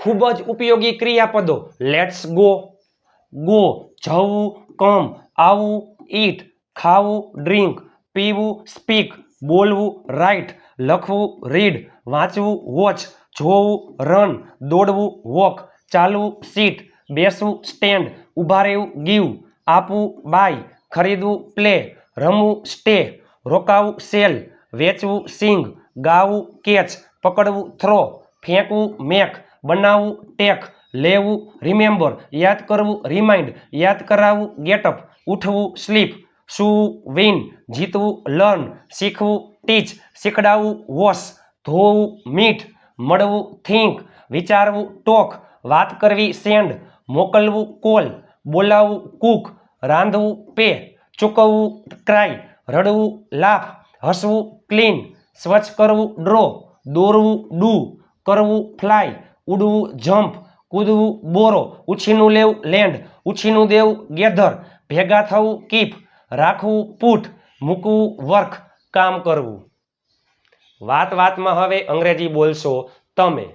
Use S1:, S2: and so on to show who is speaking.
S1: ખૂબ જ ઉપયોગી ક્રિયાપદો. લેટ્સ ગો ગો જવું, કમ, આવું ઈટ ખાવું ડ્રિંક પીવું સ્પીક બોલવું રાઇટ લખવું રીડ વાંચવું વોચ જોવું રન દોડવું વોક ચાલવું સીટ બેસવું સ્ટેન્ડ ઊભા રહેવું ગીવ આપવું બાય ખરીદવું પ્લે રમવું સ્ટે રોકાવું સેલ વેચવું સિંગ ગાવું કેચ પકડવું થ્રો ફેંકવું મેક બનાવવું ટેક લેવું રિમેમ્બર યાદ કરવું રિમાઇન્ડ યાદ કરાવવું ગેટઅપ ઉઠવું સ્લીપ સૂવું વિન જીતવું લર્ન શીખવું ટીચ શીખડાવવું વોશ ધોવું મીટ મળવું થિંક વિચારવું ટોક વાત કરવી સેન્ડ મોકલવું કોલ બોલાવવું કૂક રાંધવું પે ચૂકવવું ક્રાય રડવું લાફ હસવું ક્લીન સ્વચ્છ કરવું ડ્રો દોરવું ડુ કરવું ફ્લાય ઉડવું જમ્પ કૂદવું, બોરો, ઉછીનું લેવું, લેન્ડ, ઉછીનું દેવું, ગેધર, ભેગા થવું, કીપ, રાખવું પૂઠ મૂકવું, વર્ક, કામ કરવું. વાત વાતમાં હવે અંગ્રેજી બોલશો તમે.